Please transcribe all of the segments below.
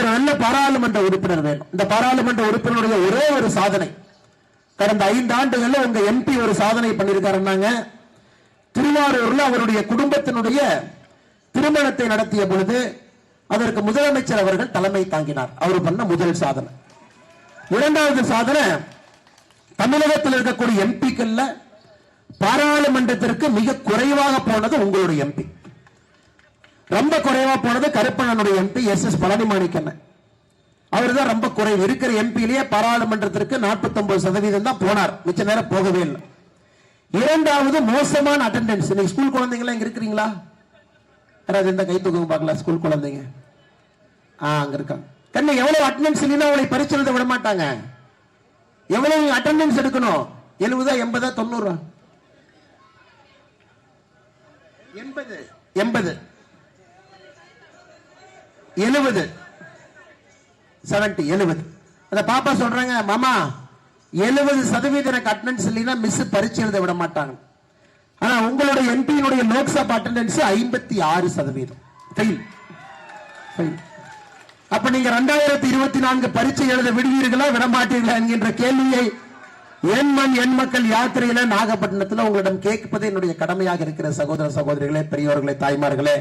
ஒரு நல்ல பாராளுமன்ற உறுப்பினர் வேணும். இந்த பாராளுமன்ற உறுப்பினருடைய ஒரே ஒரு சாதனை. கடந்த ஐந்து ஆண்டுகள்ல உங்க எம்பி ஒரு சாதனை பண்ணிருக்காருன்னாங்க திருவாரூர்ல அவருடைய குடும்பத்தினுடைய திருமணத்தை நடத்திய பொழுது அதற்கு முதலமைச்சர் அவர்கள் தலைமை தாங்கினார். அவர் பண்ண முதல் சாதனை. இரண்டாவது சாதனை தமிழகத்தில் இருக்கக்கூடிய எம்பிக்கள்ல பாராளுமன்றத்திற்கு மிக குறைவாக போனது உங்களுடைய எம்பி ரொம்ப குறைவா போனது கருப்பண்ணனுடைய எம்பி எஸ் எஸ் பழனிமாணிக்கண்ணன். அவர் தான் ரொம்ப குறைவு. இருக்கிற எம்பிலேயே பாராளுமன்றத்திற்கு 49% சதவீதம் தான் போனார். மிச்ச நேரம் போகவே இல்லை. இரண்டாவது மோசமான அட்டெண்டன்ஸ் நீங்க ஸ்கூல் குழந்தைங்களா இங்க இருக்கிறீங்களா? யாராவது இந்த கை தூக்கம் பார்க்கலாம். ஸ்கூல் குழந்தைங்க. ஆ அங்க இருக்காங்க. கண்ணு எவ்வளவு அட்டெண்டன்ஸ் இல்லைன்னா அவளை பரிசு எழுத விட மாட்டாங்க. எவ்வளவு அட்டெண்டன்ஸ் எடுக்கணும்? எழுபதா எண்பதா தொண்ணூறா? எண்பது. எண்பது. எழுபது. செவன்டி எழுபது. அந்த பாப்பா சொல்றாங்க மாமா எழுபது சதவீதம் எனக்கு அட்டண்டன்ஸ் இல்லைன்னா மிஸ் பரீட்சை எழுத விட மாட்டாங்க. ஆனா உங்களுடைய எம்பியினுடைய லோக்சபா அட்டண்டன்ஸ் ஐம்பத்தி ஆறு சதவீதம். ஃபெயில் ஃபெயில் அப்ப நீங்க ரெண்டாயிரத்தி இருபத்தி நான்கு பரீட்சை எழுத விடுவீர்களா விடமாட்டீர்களா என்கின்ற கேள்வியை என் மண் என் மக்கள் யாத்திரையில நாகப்பட்டினத்துல உங்களிடம் கேட்பது என்னுடைய கடமையாக இருக்கிற சகோதர சகோதரிகளே பெரியவர்களே தாய்மார்களே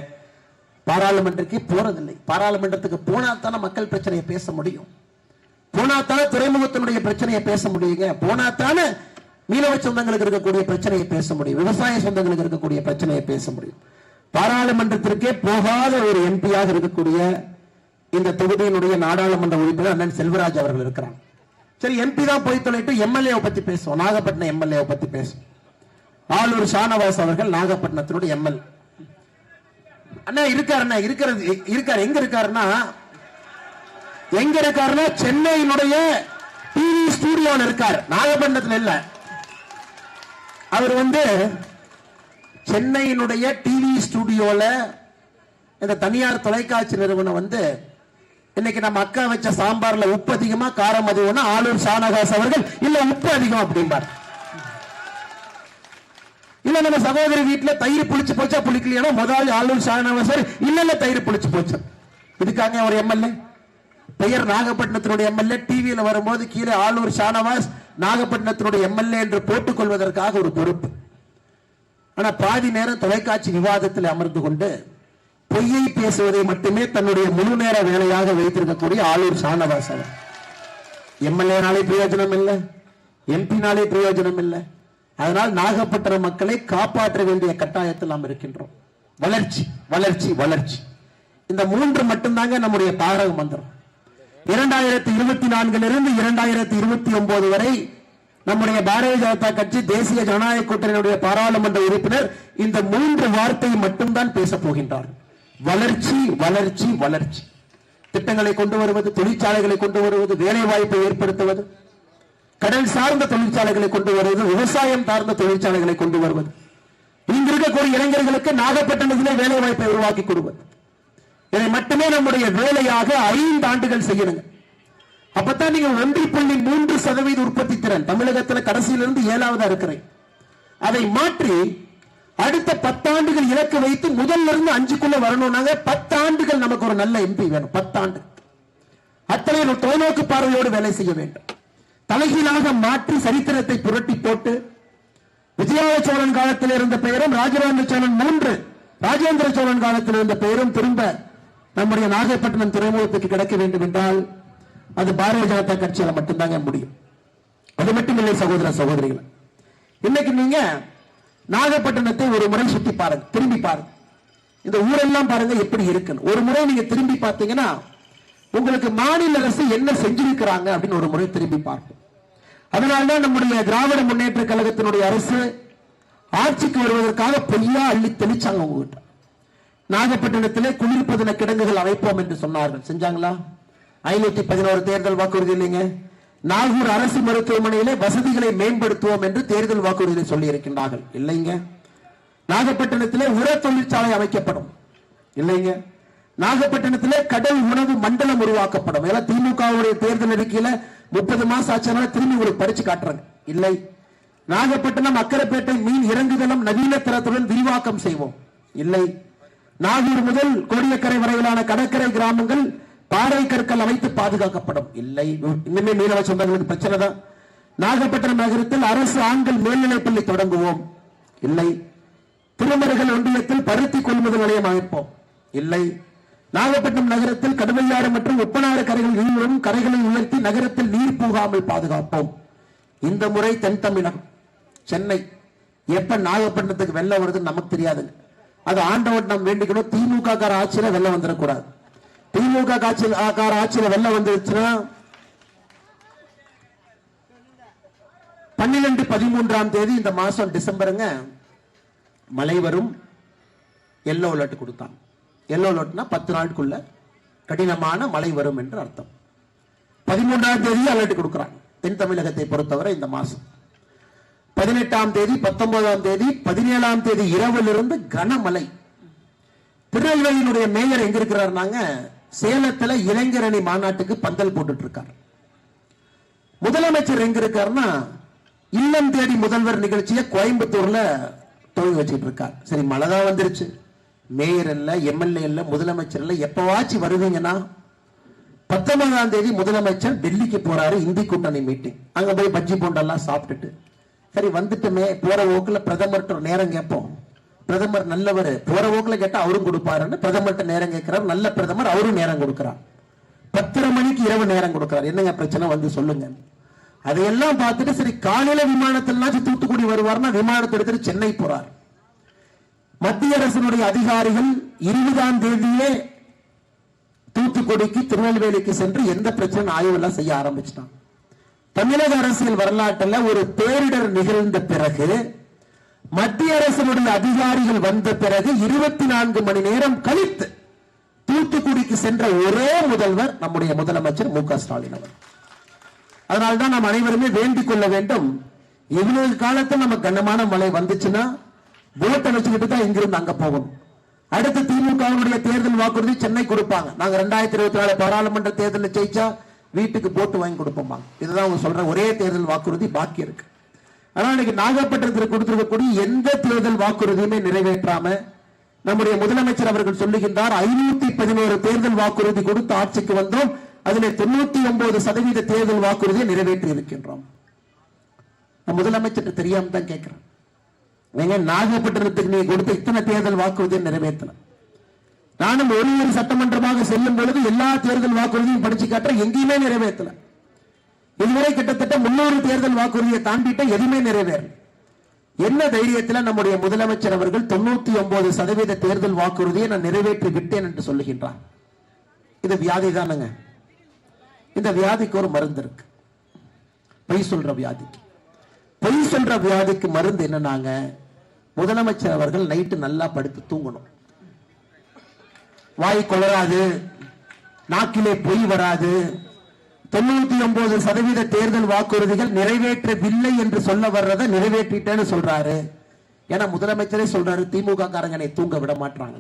பாராளுமன்றத்துக்கு போறதில்லை. பாராளுமன்றத்துக்கு போனா தானே மக்கள் பிரச்சனையை பேச முடியும். போனா தானே துறைமுகத்தினுடைய பிரச்சனையை பேச முடியுங்க? போனா தானே மீனவ சொந்தங்களுக்கு இருக்கக்கூடிய பிரச்சனையை பேச முடியும். விவசாய சொந்தங்களுக்கு இருக்கக்கூடிய பிரச்சனையை பேச முடியும். பாராளுமன்றத்திற்கே போகாத ஒரு எம்பியாக இருக்கக்கூடிய இந்த தொகுதியினுடைய நாடாளுமன்ற உறுப்பினர் அண்ணன் செல்வராஜ் அவர்கள் இருக்கிறாங்க சரி எம்பி தான் போய் தொலைட்டு எம்எல்ஏ பத்தி பேசுவோம். நாகப்பட்டினம் எம்எல்ஏ பத்தி பேசுவோம். ஆளூர் ஷானவாஸ் அவர்கள் நாகப்பட்டினத்தினுடைய எம்எல்ஏ அண்ணா இருக்காரு அண்ணா இருக்கிறது இருக்காரு. எங்க இருக்காருன்னா எங்க இருக்காருன்னா சென்னையினுடைய டிவி ஸ்டூடியோல இருக்கார். நாகப்பட்டினத்துல இல்ல. அவர் வந்து சென்னையினுடைய டிவி ஸ்டூடியோல இந்த தனியார் தொலைக்காட்சி நிறுவனம் வந்து இன்னைக்கு நம்ம அக்கா வச்ச சாம்பார்ல உப்பு அதிகமா காரம் அதிகம்னா ஆளுர் ஷானகாஸ் அவர்கள் இல்ல உப்பு அதிகம் அப்படிம்பார். இல்ல நம்ம சகோதரி வீட்டுல தயிர் புளிச்சு போச்சா புளிக்கலையா முதலாளி ஆளூர் ஷானகாஸ் சார் இல்ல இல்ல தயிர் புளிச்சு போச்சு. இதுக்காங்க ஒரு எம்எல்ஏ. பெயர் நாகப்பட்டினத்தினுடைய எம்எல்ஏ. டிவியில வரும்போது கீழே ஆளூர் ஷானவாஸ் நாகப்பட்டினத்தினுடைய எம்எல்ஏ என்று போட்டுக் கொள்வதற்காக ஒரு பொறுப்பு. ஆனா பாதி நேரம் தொலைக்காட்சி விவாதத்தில் அமர்ந்து கொண்டு பொய்யை பேசுவதை மட்டுமே தன்னுடைய முழு நேர வேலையாக வைத்திருக்கக்கூடிய ஆளூர் ஷானவாஸ் அவர் எம்எல்ஏனாலே பிரயோஜனம் இல்லை எம்பினாலே பிரயோஜனம் இல்லை அதனால் நாகப்பட்டினம் மக்களை காப்பாற்ற வேண்டிய கட்டாயத்தில் நாம் இருக்கின்றோம். வளர்ச்சி வளர்ச்சி வளர்ச்சி. இந்த மூன்று மட்டும்தாங்க நம்முடைய தாரக மந்திரம். இரண்டாயிரத்தி இருபத்தி நான்கிலிருந்து இரண்டாயிரத்தி இருபத்தி ஒன்பது வரை நம்முடைய பாரதிய ஜனதா கட்சி தேசிய ஜனநாயக கூட்டணியுடைய பாராளுமன்ற உறுப்பினர் இந்த மூன்று வார்த்தை மட்டும்தான் பேசப் போகின்றார். வளர்ச்சி வளர்ச்சி வளர்ச்சி. திட்டங்களை கொண்டு வருவது தொழிற்சாலைகளை கொண்டு வருவது வேலை வாய்ப்பை ஏற்படுத்துவது கடல் சார்ந்த தொழிற்சாலைகளை கொண்டு வருவது விவசாயம் சார்ந்த தொழிற்சாலைகளை கொண்டு வருவது. இங்கு இருக்கக்கூடிய இளைஞர்களுக்கு நாகப்பட்டினத்திலே வேலை வாய்ப்பை உருவாக்கி கொடுவது இதை மட்டுமே நம்முடைய வேலையாக ஐந்து ஆண்டுகள் செய்யணுங்க. அப்பதான் நீங்க ஒன்று புள்ளி மூன்று சதவீத உற்பத்தி திறன் தமிழகத்துல கடைசியிலிருந்து ஏழாவதா இருக்கிறேன். அதை மாற்றி அடுத்த பத்தாண்டுகள் இலக்கு வைத்து முதல்ல இருந்து அஞ்சுக்குள்ள வரணும்னாங்க பத்தாண்டுகள் நமக்கு ஒரு நல்ல எம்பி வேணும் பத்தாண்டு. அத்தனை ஒரு தொலைநோக்கு பார்வையோடு வேலை செய்ய வேண்டும். தலைகீழாக மாற்றி சரித்திரத்தை புரட்டி போட்டு விஜயால சோழன் காலத்தில் இருந்த பெயரும் ராஜராஜ சோழன் மூன்று ராஜேந்திர சோழன் காலத்தில் இருந்த பெயரும் திரும்ப நம்முடைய நாகப்பட்டினம் துறைமுகத்துக்கு கிடைக்க வேண்டும் என்றால் அது பாரதிய ஜனதா கட்சியால மட்டும்தாங்க முடியும். அது மட்டுமில்லை சகோதர சகோதரிகள். இன்னைக்கு நீங்க நாகப்பட்டினத்தை ஒரு முறை சுத்தி பாருங்க திரும்பி பாருங்க. இந்த ஊரெல்லாம் பாருங்க எப்படி இருக்குன்னு. ஒரு முறை நீங்க திரும்பி பார்த்தீங்கன்னா உங்களுக்கு மாநில அரசு என்ன செஞ்சிருக்கிறாங்க அப்படின்னு ஒரு முறை திரும்பி பார்ப்போம். அதனால்தான் நம்முடைய திராவிட முன்னேற்ற கழகத்தினுடைய அரசு ஆட்சிக்கு வருவதற்காக பொய்யா அள்ளி தெளிச்சாங்க உங்ககிட்ட. நாகப்பட்டினத்திலே குளிர்பதன கிடங்குகள் அமைப்போம் என்று சொன்னார்கள். செஞ்சாங்களா? ஐநூத்தி பதினோரு தேர்தல் வாக்குறுதி இல்லைங்க. நாகூர் அரசு மருத்துவமனையிலே வசதிகளை மேம்படுத்துவோம் என்று தேர்தல் வாக்குறுதியை சொல்லி இருக்கின்றார்கள் இல்லைங்க. நாகப்பட்டினத்திலே உர தொழிற்சாலை அமைக்கப்படும். இல்லைங்க. நாகப்பட்டினத்திலே கடல் உணவு மண்டலம் உருவாக்கப்படும். ஏன்னா திமுகவுடைய தேர்தல் அறிக்கையில முப்பது மாசம் ஆச்சுனால திரும்பி உங்களுக்கு படிச்சு காட்டுறாங்க. இல்லை. நாகப்பட்டினம் அக்கரைப்பேட்டை மீன் இறங்குதளம் நவீன தரத்துடன் விரிவாக்கம் செய்வோம். இல்லை. நாகூர் முதல் கோடியக்கரை வரையிலான கடற்கரை கிராமங்கள் பாறை கற்கள் அமைத்து பாதுகாக்கப்படும். இல்லை. இன்னுமே மீனவ சொந்தங்களுக்கு பிரச்சனை தான். நாகப்பட்டினம் நகரத்தில் அரசு ஆண்கள் மேல்நிலைப்பள்ளி தொடங்குவோம். இல்லை. திருமருகல் ஒன்றியத்தில் பருத்தி கொள்முதல் நிலையம் அமைப்போம். இல்லை. நாகப்பட்டினம் நகரத்தில் கடுமையாறு மற்றும் உப்பனாறு கரைகள் இருவரும் கரைகளை உயர்த்தி நகரத்தில் நீர் போகாமல் பாதுகாப்போம். இந்த முறை தென் தமிழகம் சென்னை எப்ப நாகப்பட்டினத்துக்கு வெள்ளம் வருதுன்னு நமக்கு தெரியாதுங்க அது ஆண்டவன் நாம் வேண்டிக்கணும். திமுக கார ஆட்சியில வெள்ளம் வந்துடக்கூடாது திமுக காட்சியில் கார ஆட்சியில வெள்ளம் வந்துருச்சுன்னா பன்னிரண்டு பதிமூன்றாம் தேதி இந்த மாசம் டிசம்பருங்க மழை வரும் எல்லோ அலர்ட் கொடுத்தான். எல்லோ அலர்ட்னா பத்து நாளுக்குள்ள கடினமான மழை வரும் என்று அர்த்தம். பதிமூன்றாம் தேதி அலர்ட் கொடுக்குறாங்க தென் தமிழகத்தை பொறுத்தவரை இந்த மாசம் பதினெட்டாம் தேதி பத்தொன்பதாம் தேதி பதினேழாம் தேதி இரவிலிருந்து கனமழை. திருநெல்வேலியினுடைய மேயர் எங்க இருக்கிறாருனாங்க சேலத்துல இளைஞரணி மாநாட்டுக்கு பந்தல் போட்டுட்டு இருக்காரு முதலமைச்சர் எங்க இருக்காருன்னா இல்லம் தேடி முதல்வர் நிகழ்ச்சியை கோயம்புத்தூர்ல துவங்கி வச்சுட்டு இருக்கார் சரி மழை தான் வந்துருச்சு. மேயர் இல்ல எம்எல்ஏ இல்ல முதலமைச்சர் இல்ல எப்பவாச்சும் வருவீங்கன்னா பத்தொன்பதாம் தேதி முதலமைச்சர் டெல்லிக்கு போறாரு இந்தி கூட்டணி மீட்டிங் அங்க போய் பஜ்ஜி போண்டெல்லாம் சாப்பிட்டுட்டு. சரி வந்துட்டுமே போற ஓக்குல பிரதமர்கிட்ட ஒரு நேரம் கேட்போம். பிரதமர் நல்லவர் போற ஓக்குல கேட்டா அவரும் கொடுப்பாருன்னு பிரதமர்கிட்ட நேரம் கேட்கிறார். நல்ல பிரதமர் அவரும் நேரம் கொடுக்கிறார். பத்தரை மணிக்கு இரவு நேரம் கொடுக்கிறார். என்னங்க பிரச்சனை? வந்து சொல்லுங்க. அதையெல்லாம் பார்த்துட்டு சரி காலையில விமானத்தில்னாச்சும் தூத்துக்குடி வருவார்னா விமானத்தை எடுத்துட்டு சென்னை போறார். மத்திய அரசினுடைய அதிகாரிகள் இருபதாம் தேதியே தூத்துக்குடிக்கு திருநெல்வேலிக்கு சென்று எந்த பிரச்சனை ஆய்வு எல்லாம் செய்ய ஆரம்பிச்சிட்டான் தமிழக அரசியல் வரலாற்றில் ஒரு பேரிடர் நிகழ்ந்த பிறகு மத்திய அரசினுடைய அதிகாரிகள் வந்த பிறகு இருபத்தி நான்கு மணி நேரம் கழித்து தூத்துக்குடிக்கு சென்ற ஒரே முதல்வர் நம்முடைய முதலமைச்சர் மு க ஸ்டாலின் அவர் அதனால்தான் நாம் அனைவருமே வேண்டிக் கொள்ள வேண்டும். இவ்வளவு காலத்தில் நம்ம கனமான மழை வந்துச்சுன்னா போட்டை வச்சுக்கிட்டு தான் இங்கிருந்து அங்க போகணும். அடுத்து திமுகவுடைய தேர்தல் வாக்குறுதி சென்னை கொடுப்பாங்க. நாங்க ரெண்டாயிரத்தி இருபத்தி நாலு பாராளுமன்ற தேர்தலில் ஜெயிச்சா வீட்டுக்கு போட்டு வாங்கி கொடுப்போமா? இதுதான் அவங்க சொல்ற ஒரே தேர்தல் வாக்குறுதி பாக்கி இருக்கு. ஆனா இன்னைக்கு நாகப்பட்டினத்தில் கொடுத்திருக்கக்கூடிய எந்த தேர்தல் வாக்குறுதியுமே நிறைவேற்றாம நம்முடைய முதலமைச்சர் அவர்கள் சொல்லுகின்றார் ஐநூத்தி பதினோரு தேர்தல் வாக்குறுதி கொடுத்து ஆட்சிக்கு வந்தோம். அதில் தொண்ணூத்தி ஒன்பது சதவீத தேர்தல் வாக்குறுதியை நிறைவேற்றி இருக்கின்றோம் முதலமைச்சர் தெரியாம தான் கேட்கிறேன் நீங்க நாகப்பட்டினத்துக்கு நீங்க கொடுத்த இத்தனை தேர்தல் வாக்குறுதியை நிறைவேற்றல நானும் ஒரு ஒரு சட்டமன்றமாக செல்லும் பொழுது எல்லா தேர்தல் வாக்குறுதியும் படிச்சு காட்டுறேன் எங்கேயுமே நிறைவேற்றல. இதுவரை கிட்டத்தட்ட முன்னூறு தேர்தல் வாக்குறுதியை தாண்டிட்ட எதுவுமே நிறைவேறல. என்ன தைரியத்தில் நம்முடைய முதலமைச்சர் அவர்கள் தொண்ணூத்தி ஒன்பது சதவீத தேர்தல் வாக்குறுதியை நான் நிறைவேற்றி விட்டேன் என்று சொல்லுகின்றார். இது வியாதி தானுங்க. இந்த வியாதிக்கு ஒரு மருந்து இருக்கு. பொய் சொல்ற வியாதிக்கு. பொய் சொல்ற வியாதிக்கு மருந்து என்னன்னாங்க? முதலமைச்சர் அவர்கள் நைட்டு நல்லா படுத்து தூங்கணும். வாய் கொளராது நாக்கிலே பொய் வராது. தொண்ணூத்தி ஒன்பது சதவீத தேர்தல் வாக்குறுதிகள் நிறைவேற்றவில்லை என்று சொல்ல வர்றதை நிறைவேற்றிட்டேன்னு சொல்றாரு. ஏன்னா முதலமைச்சரே சொல்றாரு திமுக காரங்கனை தூங்க விட மாட்டாங்க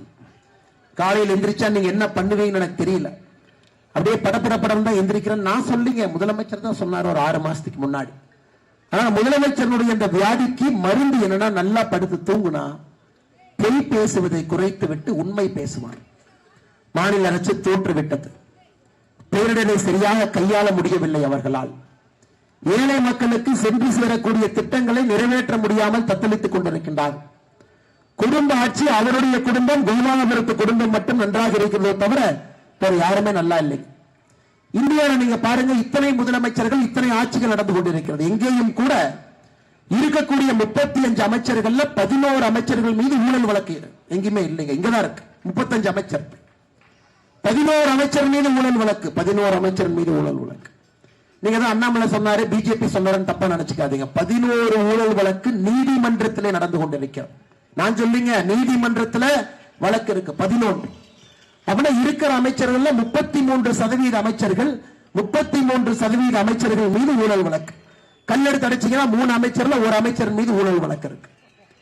காலையில் எந்திரிச்சா நீங்க என்ன பண்ணுவீங்கன்னு எனக்கு தெரியல. அப்படியே படப்பட படம் தான் எந்திரிக்கிறேன் நான் சொல்லிங்க. முதலமைச்சர் தான் சொன்னார் ஒரு ஆறு மாசத்துக்கு முன்னாடி. ஆனா முதலமைச்சருடைய இந்த வியாதிக்கு மருந்து என்னன்னா நல்லா படுத்து தூங்குனா பொய் பேசுவதை குறைத்து விட்டு உண்மை பேசுவார். மாநில அரசு தோற்றுவிட்டது. பேரிடரை சரியாக கையாள முடியவில்லை அவர்களால். ஏழை மக்களுக்கு சென்று சேரக்கூடிய திட்டங்களை நிறைவேற்ற முடியாமல் தத்தளித்துக் கொண்டிருக்கின்றார். குடும்ப ஆட்சி அவருடைய குடும்பம் கோமாபுரத்து குடும்பம் மட்டும் நன்றாக இருக்கிறதோ தவிர வேறு யாருமே நல்லா இல்லை. இந்தியாவில் நீங்க பாருங்க இத்தனை முதலமைச்சர்கள் இத்தனை ஆட்சிகள் நடந்து கொண்டிருக்கிறது. எங்கேயும் கூட இருக்கக்கூடிய முப்பத்தி அஞ்சு அமைச்சர்கள்ல பதினோரு அமைச்சர்கள் மீது ஊழல் வழக்கு. எங்கேயுமே இல்லைங்க இங்கதான் இருக்கு. முப்பத்தஞ்சு அமைச்சர். பதினோரு அமைச்சர் மீது ஊழல் வழக்கு. பதினோரு அமைச்சர் மீது ஊழல் வழக்கு. நீங்க தான் அண்ணாமலை சொன்னாரு பிஜேபி சொன்னாருன்னு தப்பா நினைச்சுக்காதீங்க. பதினோரு ஊழல் வழக்கு நீதிமன்றத்திலே நடந்து கொண்டிருக்கிறோம் நான் சொல்லிங்க நீதிமன்றத்துல வழக்கு இருக்கு பதினொன்று. அப்படின்னா இருக்கிற அமைச்சர்கள்ல முப்பத்தி மூன்று சதவீத அமைச்சர்கள் முப்பத்தி மூன்று சதவீத அமைச்சர்கள் மீது ஊழல் வழக்கு. கல்லெடுத்து அடிச்சீங்கன்னா மூணு அமைச்சர்ல ஒரு அமைச்சர் மீது ஊழல் வழக்கு இருக்கு.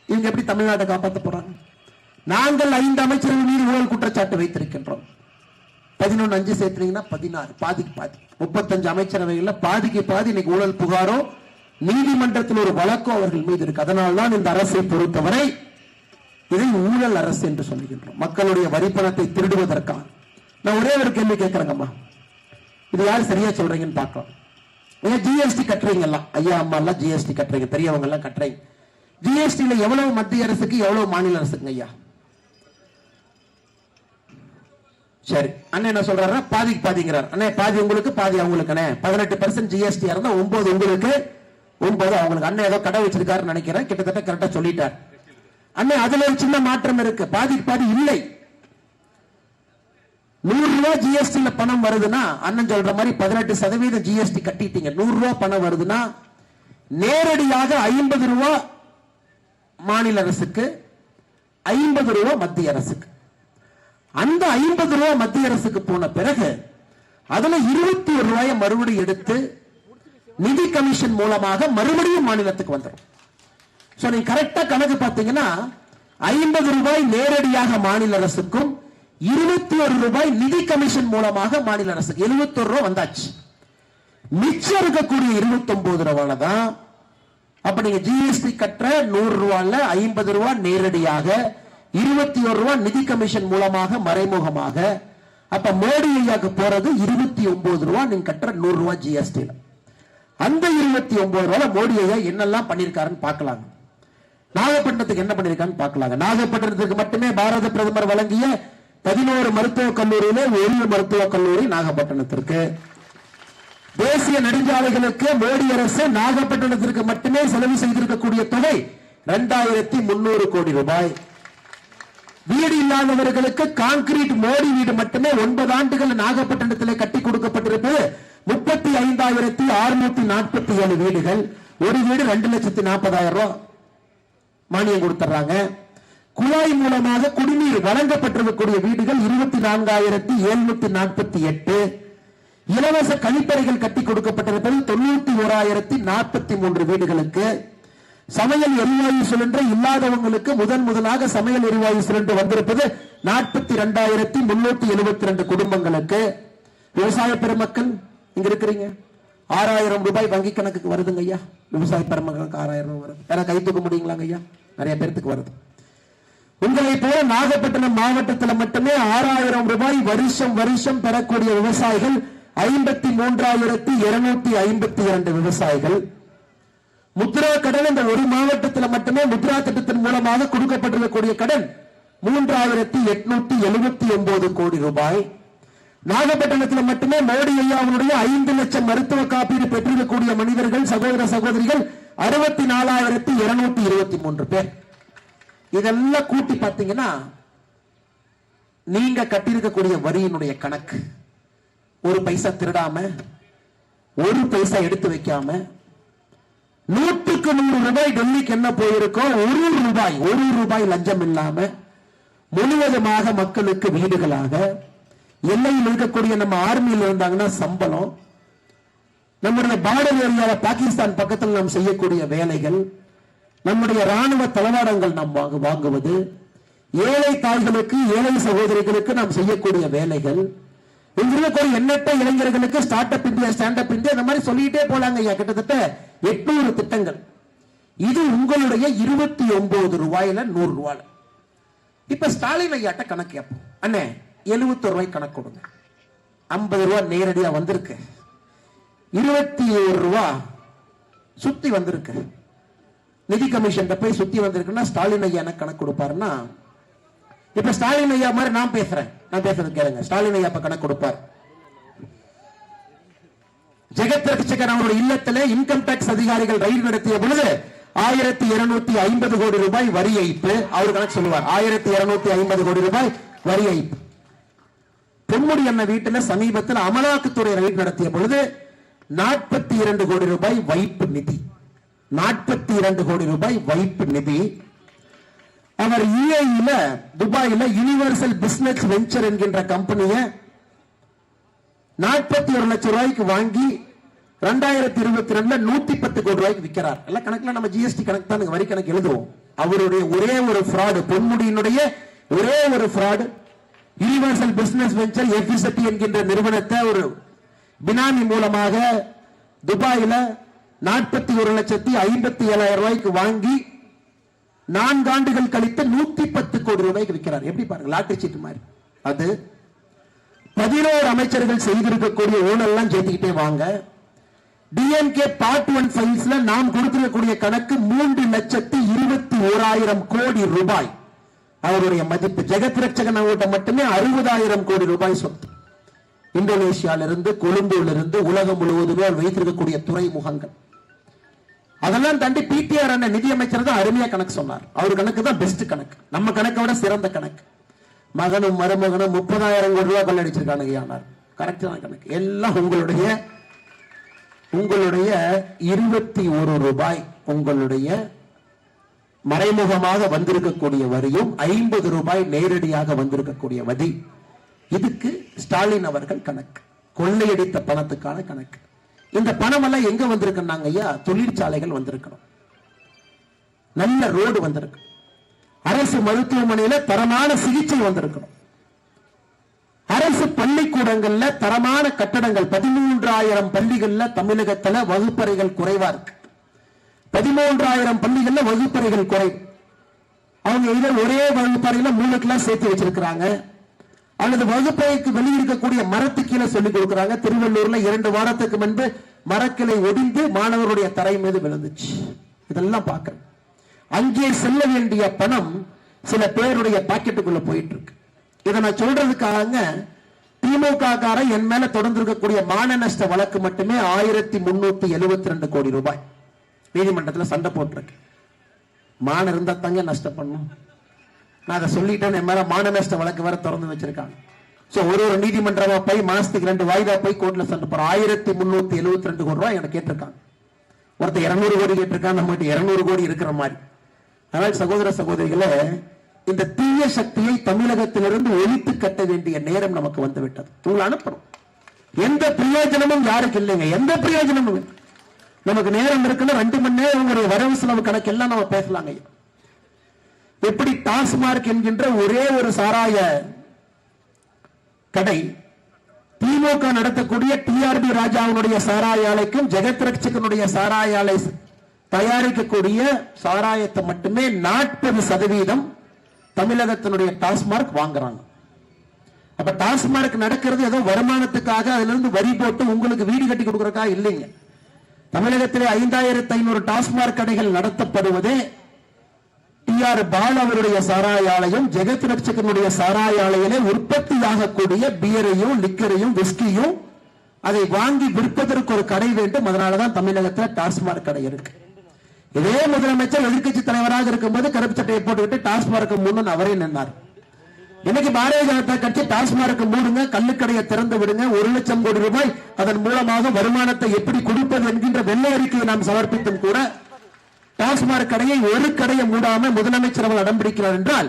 இவங்க எப்படி தமிழ்நாட்டை காப்பாற்ற போறாங்க? நாங்கள் ஐந்து அமைச்சர்கள் மீது ஊழல் குற்றச்சாட்டு வைத்திருக்கின்றோம். பதினொன்னு அஞ்சு சேர்த்துனீங்கன்னா பதினாறு பாதிக்கு பாதி. முப்பத்தஞ்சு அமைச்சரவைகள்ல பாதிக்கு பாதி இன்னைக்கு ஊழல் புகாரோ நீதிமன்றத்தில் ஒரு வழக்கோ அவர்கள் மீது இருக்கு. அதனால்தான் இந்த அரசை பொறுத்தவரை இதை ஊழல் அரசு என்று சொல்லுகின்றோம். மக்களுடைய வரி பணத்தை திருடுவதற்காக. நான் ஒரே ஒரு கேள்வி கேட்கறேங்கம்மா. இது யார் சரியா சொல்றீங்கன்னு பார்க்கலாம். ஏன் ஜிஎஸ்டி கட்டுறீங்கல்லாம் ஐயா அம்மா எல்லாம் ஜிஎஸ்டி கட்டுறீங்க. பெரியவங்க எல்லாம் கட்டுறீங்க ஜிஎஸ்டில எவ்வளவு மத்திய அரசுக்கு எவ்வளவு மாநில அரசுக்குங்க ஐயா? சரி. அண்ணன் என்ன சொல்றாரு பாதிக்கு பாதிங்கிறார். அண்ணே பாதி உங்களுக்கு பாதி அவங்களுக்கு அண்ணே. பதினெட்டு பர்சன்ட் ஜிஎஸ்டி இருந்தா ஒன்பது உங்களுக்கு ஒன்பது அவங்களுக்கு. அண்ணன் ஏதோ கடை வச்சிருக்காருன்னு நினைக்கிறேன். கிட்டத்தட்ட கரெக்டா சொல்லிட்டார். அண்ணா அதுல ஒரு சின்ன மாற்றம் இருக்கு. பாதிக்கு பாதி இல்லை. நூறு ரூபாய் ஜிஎஸ்டில பணம் வருதுன்னா அண்ணன் சொல்ற மாதிரி பதினெட்டு சதவீதம் ஜிஎஸ்டி கட்டிட்டீங்க. நூறு ரூபாய் பணம் வருதுன்னா நேரடியாக ஐம்பது ரூபாய் மாநில அரசுக்கு ஐம்பது ரூபாய் மத்திய அரசுக்கு. அந்த ஐம்பது ரூபாய் மத்திய அரசுக்கு போன பிறகு அதுல இருபத்தி ஒரு ரூபாயை மறுபடியும் எடுத்து நிதி கமிஷன் மூலமாக மறுபடியும் மாநிலத்துக்கு வந்துடும் சோ நீங்க கரெக்டா கணக்கு பார்த்தீங்கன்னா ஐம்பது ரூபாய் நேரடியாக மாநில அரசுக்கும் இருபத்தி ஒரு ரூபாய் நிதி கமிஷன் மூலமாக மாநில அரசுக்கு எழுபத்தி ஒரு ரூபாய் வந்தாச்சு. மிச்சம் இருக்கக்கூடிய இருபத்தி ஒன்பது ரூபாயில தான் அப்ப நீங்க ஜிஎஸ்டி கட்டுற நூறு ரூபாய்ல ஐம்பது ரூபாய் நேரடியாக இருபத்தி ஒரு ரூபாய் நிதி கமிஷன் மூலமாக மறைமுகமாக அப்ப மோடி ஐயாக்கு போறது இருபத்தி ஒன்பது ரூபாய் நீங்க கட்டுற நூறு ரூபாய் ஜிஎஸ்டி அந்த இருபத்தி ஒன்பது ரூபாய் மோடி ஐயா என்னெல்லாம் பண்ணிருக்காருன்னு பார்க்கலாங்க. நாகப்பட்டினத்துக்கு என்ன பண்ணிருக்கான்னு பார்க்கலாங்க. நாகப்பட்டினத்துக்கு மட்டுமே பாரத பிரதமர் வழங்கிய பதினோரு மருத்துவக் கல்லூரியில ஒரு மருத்துவக் கல்லூரி நாகப்பட்டினத்திற்கு. தேசிய நெடுஞ்சாலைகளுக்கு மோடி அரசு நாகப்பட்டினத்திற்கு மட்டுமே செலவு செய்திருக்கக்கூடிய தொகை இரண்டாயிரத்தி முன்னூறு கோடி ரூபாய். வீடு இல்லாதவர்களுக்கு கான்கிரீட் மோடி வீடு மட்டுமே ஒன்பது ஆண்டுகள் நாகப்பட்டினத்தில் கட்டி கொடுக்கப்பட்டிருப்பது முப்பத்தி ஐந்தாயிரத்தி அறுநூத்தி நாற்பத்தி ஏழு வீடுகள். ஒரு வீடு ரெண்டு லட்சத்தி நாற்பதாயிரம் ரூபாய் மானியம் கொடுத்துறாங்க. குழாய் மூலமாக குடிநீர் வழங்கப்பட்டிருக்கக்கூடிய வீடுகள் இருபத்தி நான்காயிரத்தி எழுநூத்தி நாற்பத்தி எட்டு. இலவச கழிப்பறைகள் கட்டி கொடுக்கப்பட்டிருப்பது தொண்ணூத்தி ஓராயிரத்தி நாற்பத்தி மூன்று வீடுகளுக்கு. சமையல் எரிவாயு சிலிண்டர் இல்லாதவங்களுக்கு முதன் முதலாக சமையல் எரிவாயு சிலிண்டர் வந்திருப்பது நாற்பத்தி இரண்டாயிரத்தி முன்னூத்தி எழுபத்தி ரெண்டு குடும்பங்களுக்கு. விவசாய பெருமக்கள் இங்க இருக்கிறீங்க. ஆறாயிரம் ரூபாய் வங்கி கணக்குக்கு வருதுங்க ஐயா. விவசாய பெருமக்களுக்கு ஆறாயிரம் ரூபாய் வருது. யாரா கை தூக்க முடியுங்களாங்க ஐயா? நிறைய பேர்த்துக்கு வருது. உங்களை போல நாகப்பட்டினம் மாவட்டத்தில் மட்டுமே ஆறாயிரம் ரூபாய் வருஷம் வருஷம் பெறக்கூடிய விவசாயிகள் ஐம்பத்தி மூன்றாயிரத்தி இருநூத்தி ஐம்பத்தி இரண்டு விவசாயிகள். முத்ரா கடன் இந்த ஒரு மாவட்டத்தில் மட்டுமே முத்ரா திட்டத்தின் மூலமாக கொடுக்கப்பட்டிருக்கக்கூடிய கடன் மூன்றாயிரத்தி எட்நூத்தி எழுபத்தி ஒன்பது கோடி ரூபாய். நாகப்பட்டினத்தில் மட்டுமே மோடி ஐயாவுடைய ஐந்து லட்சம் மருத்துவ காப்பீடு பெற்றிருக்கக்கூடிய மனிதர்கள் சகோதர சகோதரிகள் அறுபத்தி நாலாயிரத்தி இருநூத்தி இருபத்தி மூன்று பேர். இதெல்லாம் கூட்டி பார்த்தீங்கன்னா நீங்க கட்டியிருக்கக்கூடிய வரியினுடைய கணக்கு. ஒரு பைசா திருடாம ஒரு பைசா எடுத்து வைக்காம நூற்றுக்கு நூறு ரூபாய் டெல்லிக்கு என்ன போயிருக்கோ ஒரு ரூபாய் ஒரு ரூபாய் லஞ்சம் இல்லாம முழுவதுமாக மக்களுக்கு வீடுகளாக எல்லையில் இருக்கக்கூடிய நம்ம ஆர்மியில் இருந்தாங்கன்னா சம்பளம் நம்முடைய பார்டர் ஏரியால பாகிஸ்தான் பக்கத்தில் நாம் செய்யக்கூடிய வேலைகள் நம்முடைய ராணுவ தளவாடங்கள் நாம் வாங்கு வாங்குவது ஏழை தாய்களுக்கு ஏழை சகோதரிகளுக்கு நாம் செய்யக்கூடிய வேலைகள். இங்க இருக்கக்கூடிய எண்ணற்ற இளைஞர்களுக்கு start up India stand up India இந்த மாதிரி சொல்லிட்டே போலாங்க ஐயா. கிட்டத்தட்ட எட்நூறு திட்டங்கள். இது உங்களுடைய இருபத்தி ஒன்பது ரூபாயில நூறு ரூபாயில இப்ப ஸ்டாலின் ஐயாட்ட கணக்கு கேட்போம். அண்ணே எழுபத்தொரு ரூபாய் கணக்கு கொடுங்க. ஐம்பது ரூபாய் நேரடியா வந்திருக்கு. இருபத்தி ஒரு ரூபா சுத்தி வந்திருக்கு. நிதி கமிஷன் போய் சுத்தி வந்திருக்குன்னா ஸ்டாலின் ஐயா எனக்கு கணக்கு கொடுப்பாருன்னா இப்ப ஸ்டாலின் ஐயா மாதிரி நான் பேசுறேன். நான் பேசுறது கேளுங்க. ஸ்டாலின் ஐயா இப்ப கணக்கு கொடுப்பார். ஜெகத் ரட்சகர் அவருடைய இல்லத்திலே இன்கம் டாக்ஸ் அதிகாரிகள் ரயில் நடத்திய பொழுது ஆயிரத்தி இருநூத்தி ஐம்பது கோடி ரூபாய் வரி ஏய்ப்பு. அவர் கணக்கு சொல்லுவார். ஆயிரத்தி இருநூத்தி ஐம்பது கோடி ரூபாய் வரி ஏய்ப்பு. பொன்முடி அண்ணன் வீட்டில் சமீபத்தில் அமலாக்கத்துறை ரைட் நடத்திய பொழுது நாற்பத்தி இரண்டு கோடி ரூபாய் வைப்பு நிதி. நாற்பத்தி இரண்டு கோடி ரூபாய் வைப்பு நிதி. அவர் யுஏஇல துபாயில யூனிவர்சல் பிசினஸ் வெஞ்சர் என்கின்ற கம்பெனியை நாற்பத்தி ஒரு லட்சம் ரூபாய்க்கு வாங்கி ரெண்டாயிரத்தி இருபத்தி ரெண்டுல நூத்தி பத்து கோடி ரூபாய்க்கு விற்கிறார். எல்லாம் கணக்குல நம்ம ஜிஎஸ்டி கணக்கு தான் வரி கணக்கு எழுதுவோம். அவருடைய ஒரே ஒரு ஃப்ராடு பொன்முடியினுடைய ஒரே ஒரு ஃப்ராடு யூனிவர்சல் பிசினஸ் வெஞ்சர் எஃபிசட்டி என்கின்ற நிறுவனத்தை ஒரு பினாமி மூலமாக துபாயில நாற்பத்தி ஒரு லட்சத்தி ஐம்பத்தி ஏழாயிரம் ரூபாய்க்கு வாங்கி நான்கு ஆண்டுகள் கழித்து நூத்தி பத்து கோடி ரூபாய்க்கு விற்கிறார். எப்படி பாருங்க லாட்டரி சீட்டு மாதிரி. அது பதினோரு அமைச்சர்கள் செய்திருக்கக்கூடிய ஊழல்லாம் சேர்த்துக்கிட்டே வாங்க. டிஎன்கே பார்ட் ஒன் ஃபைல்ஸ்ல நாம் கொடுத்திருக்கக்கூடிய கணக்கு மூன்று லட்சத்தி இருபத்தி ஓராயிரம் கோடி ரூபாய். அவருடைய மதிப்பு ஜெகத் ரட்சகன் அவர்கிட்ட மட்டுமே அறுபதாயிரம் கோடி ரூபாய் சொத்து. இந்தோனேஷியால இருந்து கொழும்புல இருந்து உலகம் முழுவதுமே அவர் வைத்திருக்கக்கூடிய துறைமுகங்கள். அதெல்லாம் தாண்டி பிடிஆர் அண்ணன் நிதியமைச்சர் தான் அருமையா கணக்கு சொன்னார். அவர் கணக்கு தான் பெஸ்ட் கணக்கு. நம்ம கணக்கை விட சிறந்த கணக்கு. மகனும் மருமகனும் முப்பதாயிரம் கோடி ரூபாய் கொள்ளடிச்சிருக்கானுங்க ஆனார் கரெக்டான கணக்கு. எல்லாம் உங்களுடைய உங்களுடைய இருபத்தி ஒரு ரூபாய் உங்களுடைய மறைமுகமாக வந்திருக்கக்கூடிய வரியும் ஐம்பது ரூபாய் நேரடியாக வந்திருக்கக்கூடிய வரி. இதுக்கு ஸ்டாலின் அவர்கள் கணக்கு. கொள்ளையடித்த பணத்துக்கான கணக்கு. இந்த பணம் எல்லாம் எங்க வந்திருக்குன்னாங்க ஐயா? தொழிற்சாலைகள் வந்திருக்கணும். நல்ல ரோடு வந்திருக்கு. அரசு மருத்துவமனையில தரமான சிகிச்சை வந்திருக்கணும். அரசு பள்ளிக்கூடங்கள்ல தரமான கட்டடங்கள் பதிமூன்றாயிரம் பள்ளிகள்ல தமிழகத்துல வகுப்பறைகள் குறைவா இருக்கு. பதிமூன்றாயிரம் பள்ளிகள்ல வகுப்பறைகள் குறை. அவங்க இதை ஒரே வகுப்பறையில மூணு கிளாஸ் சேர்த்து வச்சிருக்கிறாங்க. அல்லது வகுப்பறைக்கு வெளியிருக்கக்கூடிய மரத்து கீழே சொல்லிக் கொடுக்கிறாங்க. திருவள்ளூர்ல இரண்டு வாரத்துக்கு முன்பு மரக்கிளை ஒடிந்து மாணவருடைய தரை மீது விழுந்துச்சு. இதெல்லாம் பார்க்கறேன் அங்கே செல்ல வேண்டிய பணம் சில பேருடைய பாக்கெட்டுக்குள்ள போயிட்டு இருக்கு இதை நான் சொல்றதுக்காக திமுக காரன் என் மேல தொடர்ந்து இருக்கக்கூடிய மான நஷ்ட வழக்கு மட்டுமே ஆயிரத்தி முன்னூத்தி எழுபத்தி ரெண்டு கோடி ரூபாய். நீதிமன்றத்தில் சண்டை போட்டிருக்கு. மான இருந்தா தாங்க பண்ணும். நான் அதை சொல்லிட்டேன் என் மேல மான நஷ்ட வழக்கு வேற திறந்து வச்சிருக்காங்க. ஸோ ஒரு ஒரு நீதிமன்றமா போய் மாசத்துக்கு ரெண்டு வாய்தா போய் கோர்ட்ல சண்டை போறோம் ஆயிரத்தி முன்னூத்தி எழுபத்தி ரெண்டு கோடி ரூபாய் எனக்கு கேட்டிருக்காங்க. ஒருத்தர் இருநூறு கோடி கேட்டிருக்கான் நம்மகிட்ட இருநூறு கோடி இருக்கிற மாதிரி. அதனால் சகோதர சகோதரிகளை இந்த தீய சக்தியை தமிழகத்திலிருந்து ஒழித்து கட்ட வேண்டிய நேரம் நமக்கு வந்து விட்டது உங்களை அனுப்பணும். எந்த பிரயோஜனமும் யாருக்கு இல்லைங்க. எந்த பிரயோஜனமும் இல்லை. நமக்கு நேரம் இருக்குன்னா ரெண்டு மணி நேரம் வரவு செலவு கணக்கு எல்லாம் நம்ம பேசலாங்க. எப்படி டாஸ்மார்க் என்கின்ற ஒரே ஒரு சாராய கடை திமுக நடத்தக்கூடிய டிஆர்பி ராஜாவுடைய சாராய ஆலைக்கும் ஜெகத் ரட்சகனுடைய சாராய ஆலை தயாரிக்கக்கூடிய சாராயத்தை மட்டுமே நாற்பது சதவீதம் தமிழகத்தினுடைய டாஸ்மார்க் வாங்குறாங்க. அப்ப டாஸ்மார்க் நடக்கிறது ஏதோ வருமானத்துக்காக அதுல இருந்து வரி போட்டு உங்களுக்கு வீடு கட்டி கொடுக்கறக்கா இல்லைங்க. தமிழகத்திலே ஐந்தாயிரத்தி ஐநூறு டாஸ்மார்க் கடைகள் நடத்தப்படுவதே டிஆர் பால் அவருடைய சாராய ஆலயம் ஜெகத் ரட்சகனுடைய சாராய ஆலையிலே உற்பத்தியாகக்கூடிய பியரையும் லிக்கரையும் விஸ்கியும் அதை வாங்கி விற்பதற்கு ஒரு கடை வேண்டும். அதனாலதான் தமிழகத்தில் டாஸ்மார்க் கடை இருக்கு. இதே முதலமைச்சர் எதிர்க்கட்சி தலைவராக இருக்கும்போது கருப்பு சட்டையை போட்டுக்கிட்டு டாஸ்மாக் முன்னு அவரே நின்னார். இன்னைக்கு பாரதிய ஜனதா கட்சி டாஸ்மார்க் மூடுங்க கள்ளுக்கடையை திறந்து விடுங்க ஒரு லட்சம் கோடி ரூபாய் அதன் மூலமாக வருமானத்தை எப்படி கொடுப்பது என்கின்ற வெள்ளை அறிக்கையை நாம் சமர்ப்பித்தும் கூட டாஸ்மாக் கடையை ஒரு கடையை மூடாம முதலமைச்சர் அவர்கள் அடம்பிடிக்கிறார் என்றால்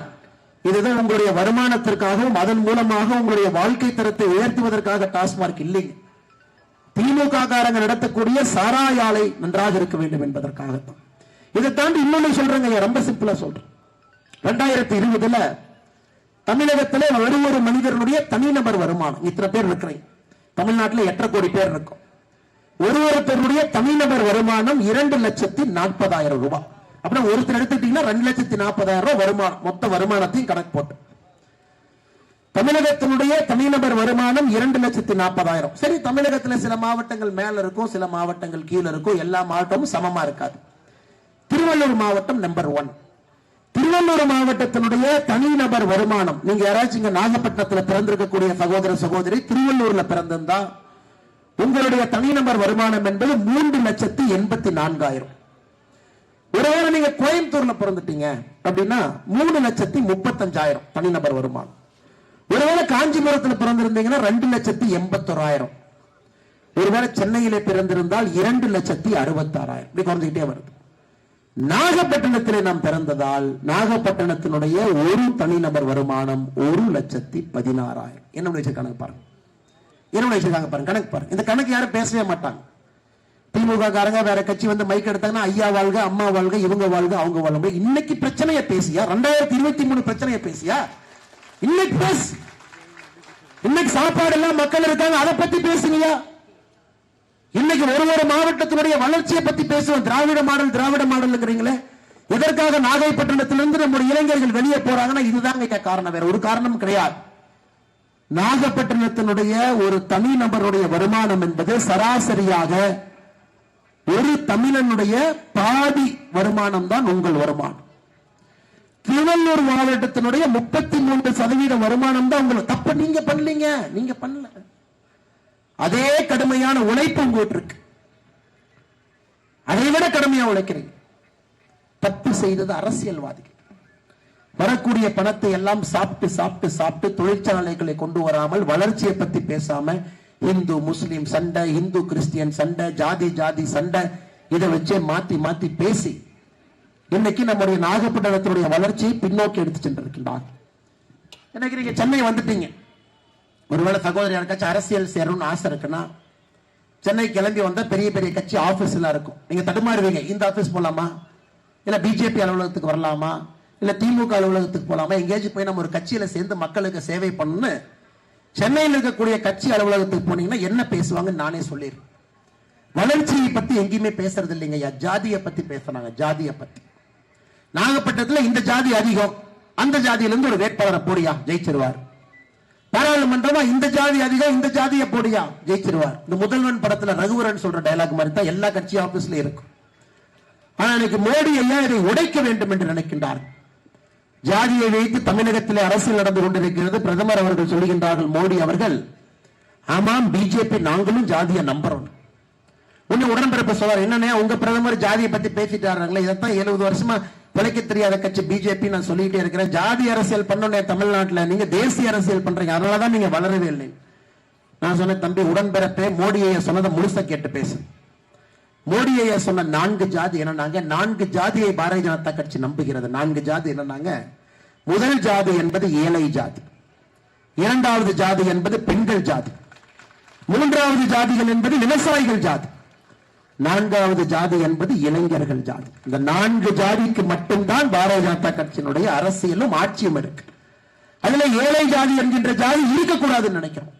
இதுதான் உங்களுடைய வருமானத்திற்காகவும் அதன் மூலமாக உங்களுடைய வாழ்க்கை தரத்தை உயர்த்துவதற்காக டாஸ்மார்க் இல்லைங்க. திமுக காரங்க நடத்தக்கூடிய சாராயாலை நன்றாக இருக்க வேண்டும் என்பதற்காகத்தான். இதை தாண்டி இன்னொன்னு சொல்றேங்க ரொம்ப சிம்பிளா சொல்றேன். ரெண்டாயிரத்தி இருபதுல தமிழகத்திலே ஒரு ஒரு மனிதனுடைய தனிநபர் வருமானம். இத்தனை பேர் இருக்கிறேன் தமிழ்நாட்டில் எட்டரை கோடி பேர் இருக்கும்? ஒரு ஒருத்தருடைய தனிநபர் வருமானம் இரண்டு லட்சத்தி நாற்பதாயிரம் ரூபாய். அப்படின்னா ஒருத்தர் எடுத்துட்டீங்கன்னா ரெண்டு லட்சத்தி நாற்பதாயிரம் ரூபாய் வருமானம் மொத்த வருமானத்தையும் கணக்கு போட்டு. தமிழகத்தினுடைய தனிநபர் வருமானம் இரண்டு லட்சத்தி நாற்பதாயிரம். சரி தமிழகத்துல சில மாவட்டங்கள் மேல இருக்கும் சில மாவட்டங்கள் கீழே இருக்கும் எல்லா மாவட்டமும் சமமா இருக்காது. திருவள்ளூர் மாவட்டம் நம்பர் ஒன் திருவள்ளூர் மாவட்டத்தினுடைய தனிநபர் வருமானம். நீங்க யாராச்சும் இங்க நாகப்பட்டினத்துல பிறந்திருக்கக்கூடிய சகோதர சகோதரி திருவள்ளூர்ல பிறந்திருந்தா உங்களுடைய தனிநபர் வருமானம் என்பது மூன்று லட்சத்தி எண்பத்தி நான்காயிரம். ஒருவேளை நீங்க கோயம்புத்தூர்ல பிறந்துட்டீங்க அப்படின்னா மூணு லட்சத்தி முப்பத்தஞ்சாயிரம் தனிநபர் வருமானம். ஒருவேளை காஞ்சிபுரத்துல பிறந்திருந்தீங்கன்னா ரெண்டு லட்சத்தி எண்பத்தோராயிரம். ஒருவேளை சென்னையிலே பிறந்திருந்தால் இரண்டு லட்சத்தி அறுபத்தாறாயிரம். இப்படி குறைஞ்சுக்கிட்டே வருது. நாகப்பட்டினத்திலே நாம் பிறந்ததால் நாகப்பட்டினத்தினுடைய ஒரு தனிநபர் வருமானம் ஒரு லட்சத்தி பதினாறாயிரம். என்ன கணக்கு பாருங்க. என்ன வச்சிருக்காங்க பாருங்க கணக்கு பாருங்க. இந்த கணக்கு யாரும் பேசவே மாட்டாங்க. திமுக காரங்க வேற கட்சி வந்து மைக் எடுத்தாங்கன்னா ஐயா வாழ்க அம்மா வாழ்க இவங்க வாழ்க அவங்க வாழ்க. இன்னைக்கு பிரச்சனையை பேசியா? ரெண்டாயிரத்தி இருபத்தி மூணு பிரச்சனையை பேசியா? இன்னைக்கு பேசு. இன்னைக்கு சாப்பாடு எல்லாம் மக்கள் இருக்காங்க அதை பத்தி பேசுனியா இன்னைக்கு ஒரு ஒரு மாவட்டத்தினுடைய வளர்ச்சியை பத்தி பேசுவோம். திராவிட மாடல் திராவிட மாடல்ங்கிறீங்களே. எதற்காக நாகைப்பட்டினத்திலிருந்து நம்முடைய இளைஞர்கள் வெளியே போறாங்கன்னா இதுதாங்க காரணம். வேற ஒரு காரணம் கிடையாது. நாகப்பட்டினத்தினுடைய ஒரு தனிநபருடைய வருமானம் என்பது சராசரியாக ஒரு தமிழனுடைய பாதி வருமானம் தான் உங்கள் வருமானம். திருவள்ளூர் மாவட்டத்தினுடைய முப்பத்தி மூன்று சதவீத வருமானம் தான் உங்களுக்கு. தப்பு நீங்க பண்ணலீங்க. நீங்க பண்ணல. அதே கடுமையான உழைப்பு உங்ககிட்ட இருக்கு அதை விட கடுமையா உழைக்கிறீங்க. தப்பு செய்தது அரசியல்வாதிகள். வரக்கூடிய பணத்தை எல்லாம் சாப்பிட்டு சாப்பிட்டு சாப்பிட்டு தொழிற்சாலைகளை கொண்டு வராமல் வளர்ச்சியை பத்தி பேசாம இந்து முஸ்லிம் சண்டை இந்து கிறிஸ்டியன் சண்டை ஜாதி ஜாதி சண்டை இதை வச்சே மாத்தி மாத்தி பேசி இன்னைக்கு நம்முடைய நாகப்பட்டினத்தினுடைய வளர்ச்சியை பின்னோக்கி எடுத்து சென்றிருக்கின்றார் இன்னைக்கு நீங்க சென்னை வந்துட்டீங்க. ஒருவேளை சகோதரி யாருக்காச்சும் அரசியல் சேரணும்னு ஆசை இருக்குன்னா சென்னை கிளம்பி வந்தா பெரிய பெரிய கட்சி ஆபீஸ் எல்லாம் இருக்கும். நீங்க தடுமாறுவீங்க. இந்த ஆபீஸ் போலாமா? இல்ல பிஜேபி அலுவலகத்துக்கு வரலாமா? இல்ல திமுக அலுவலகத்துக்கு போலாமா? எங்கேயாச்சும் போய் நம்ம ஒரு கட்சியில சேர்ந்து மக்களுக்கு சேவை பண்ணணும்னு சென்னையில் இருக்கக்கூடிய கட்சி அலுவலகத்துக்கு போனீங்கன்னா என்ன பேசுவாங்கன்னு நானே சொல்லிடுறேன். வளர்ச்சியை பத்தி எங்கேயுமே பேசுறது இல்லைங்க ஐயா. ஜாதியை பத்தி பேசுறாங்க ஜாதியை பத்தி. நாகப்பட்டினத்துல இந்த ஜாதி அதிகம். அந்த ஜாதியிலேருந்து ஒரு வேட்பாளரை போடியா? ஜெயிச்சிருவார். பாராளுமன்றமா இந்த ஜாதி அதிகம் இந்த ஜாதியை போடியா? ஜெயிச்சிருவார். இந்த முதல்வன் படத்துல ரகுவரன் சொல்ற டயலாக் மாதிரி தான் எல்லா கட்சி ஆபீஸ்ல இருக்கும். ஆனா இன்னைக்கு மோடி ஐயா இதை உடைக்க வேண்டும் என்று நினைக்கின்றார். ஜாதியை வைத்து தமிழகத்திலே அரசியல் நடந்து கொண்டிருக்கிறது பிரதமர் அவர்கள் சொல்லுகின்றார்கள் மோடி அவர்கள் ஆமாம் பிஜேபி நாங்களும் ஜாதியை நம்புறோம். உன்னை உடன்பிறப்பு சொல்றாரு. என்னன்னா உங்க பிரதமர் ஜாதியை பத்தி பேசிட்டாருங்களே இதைத்தான் எழுபது வருஷமா பிழைக்க தெரியாத கட்சி பிஜேபி நான் சொல்லிக்கிட்டே இருக்கிறேன். ஜாதி அரசியல் பண்ணணும் தமிழ்நாட்டில் நீங்க தேசிய அரசியல் பண்றீங்க. அதனாலதான் நீங்க வளரவே இல்லை. நான் சொன்னேன் தம்பி உடன்பிறப்பே மோடியை சொன்னதை முழுசா கேட்டு பேசு. மோடியை சொன்ன நான்கு ஜாதி என்னன்னாங்க? நான்கு ஜாதியை பாரதிய ஜனதா கட்சி நம்புகிறது. நான்கு ஜாதி என்னன்னாங்க? முதல் ஜாதி என்பது ஏழை ஜாதி. இரண்டாவது ஜாதி என்பது பெண்கள் ஜாதி. மூன்றாவது ஜாதிகள் என்பது விவசாயிகள் ஜாதி. நான்காவது ஜாதி என்பது இளைஞர்கள் ஜாதி. இந்த நான்கு ஜாதிக்கு மட்டும்தான் பாரதிய ஜனதா கட்சியினுடைய அரசியலும் ஆட்சியும் இருக்கு. அதுல ஏழை ஜாதி என்கின்ற ஜாதி இருக்கக்கூடாதுன்னு நினைக்கிறோம்.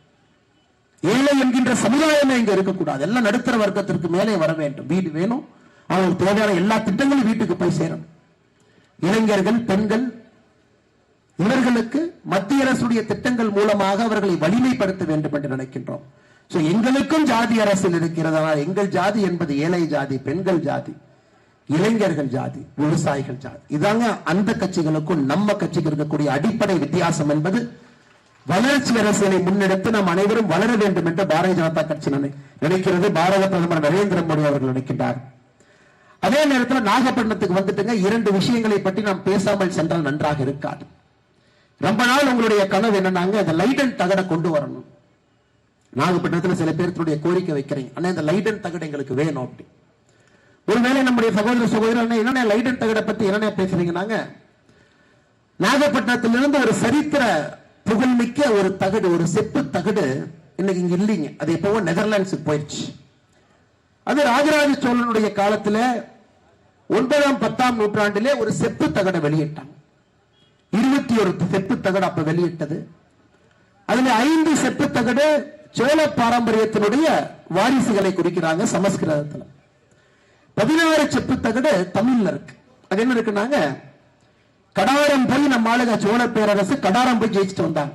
ஏழை என்கின்ற சமுதாயமே இங்க இருக்கக்கூடாது. எல்லாம் நடுத்தர வர்க்கத்திற்கு மேலே வர வேண்டும். வீடு வேணும். அவங்களுக்கு தேவையான எல்லா திட்டங்களும் வீட்டுக்கு போய் சேரணும். இளைஞர்கள் பெண்கள் இவர்களுக்கு மத்திய அரசுடைய திட்டங்கள் மூலமாக அவர்களை வலிமைப்படுத்த வேண்டும் என்று நினைக்கின்றோம். சோ எங்களுக்கும் ஜாதி அரசியல் இருக்கிறதா? எங்கள் ஜாதி என்பது ஏழை ஜாதி பெண்கள் ஜாதி இளைஞர்கள் ஜாதி விவசாயிகள் ஜாதி. இதாங்க அந்த கட்சிகளுக்கும் நம்ம கட்சிக்கு இருக்கக்கூடிய அடிப்படை வித்தியாசம் என்பது வளர்ச்சி அரசியலை முன்னெடுத்து நாம் அனைவரும் வளர வேண்டும் என்று பாரதிய ஜனதா கட்சி நினைக்கிறது. பாரத பிரதமர் நரேந்திர மோடி அவர்கள் நினைக்கின்றார். அதே நேரத்தில் நாகப்பட்டினத்துக்கு வந்துட்டுங்க இரண்டு விஷயங்களை பற்றி நாம் பேசாமல் சென்றால் நன்றாக இருக்காது. ரொம்ப நாள் உங்களுடைய கனவு என்னன்னாங்க அந்த லைடன் தகட கொண்டு வரணும். நாகப்பட்டினத்தில் சில பேர்த்துடைய கோரிக்கை வைக்கிறீங்க அண்ணா இந்த லைடன் தகடு எங்களுக்கு வேணும் அப்படி. ஒருவேளை நம்முடைய சகோதர சகோதரர் என்னென்ன லைடன் தகடை பத்தி என்னண்ணே பேசுறீங்கன்னாங்க நாகப்பட்டினத்திலிருந்து ஒரு சரித்திர புகழ்மிக்க ஒரு தகடு ஒரு செப்பு தகடு இன்னைக்கு இங்க இல்லைங்க. அது எப்பவும் நெதர்லாண்ட்ஸுக்கு போயிடுச்சு அது ராஜராஜ சோழனுடைய காலத்துல ஒன்பதாம் பத்தாம் நூற்றாண்டிலே ஒரு செப்பு தகடை வெளியிட்டாங்க. இருபத்தி ஒரு செப்பு தகடு அப்ப வெளியிட்டது. அதுல ஐந்து செப்பு தகடு சோழ பாரம்பரியத்தினுடைய வாரிசுகளை குறிக்கிறாங்க சமஸ்கிருதத்துல. பதினாறு செப்பு தகடு தமிழ்ல இருக்கு. அது என்ன இருக்குன்னாங்க? கடாரம் போய் நம்ம ஆளுங்க சோழ பேரரசு கடாரம் போய் ஜெயிச்சுட்டு வந்தாங்க.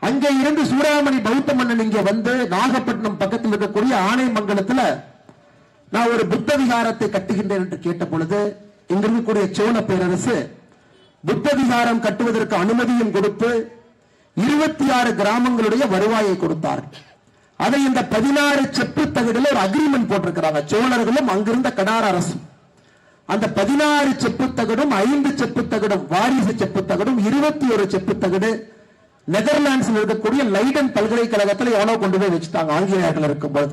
அங்க இருந்து சூடாமணி பௌத்த மன்னன் இங்க வந்து நாகப்பட்டினம் பக்கத்தில் இருக்கக்கூடிய ஆனைமங்கலத்துல நான் ஒரு புத்த விகாரத்தை கட்டுகின்றேன் என்று கேட்ட பொழுது இங்க இருக்கக்கூடிய சோழ பேரரசு புத்த விகாரம் கட்டுவதற்கு அனுமதியும் கொடுத்து இருபத்தி ஆறு கிராமங்களுடைய வருவாயை கொடுத்தார்கள் அதை இந்த பதினாறு செப்பு தகடுல ஒரு அக்ரிமெண்ட் போட்டிருக்கிறாங்க. சோழர்களும் அங்கிருந்த கடார அரசும். அந்த பதினாறு செப்பு தகடும் ஐந்து செப்பு தகடும் வாரிசு செப்பு தகடும் இருபத்தி ஒரு செப்பு தகடு நெதர்லாண்ட்ஸில் இருக்கக்கூடிய லைடன் பல்கலைக்கழகத்தில் எவ்வளவு கொண்டு போய் வச்சுட்டாங்க. ஆங்கிலேயர்கள் இருக்கும்போது.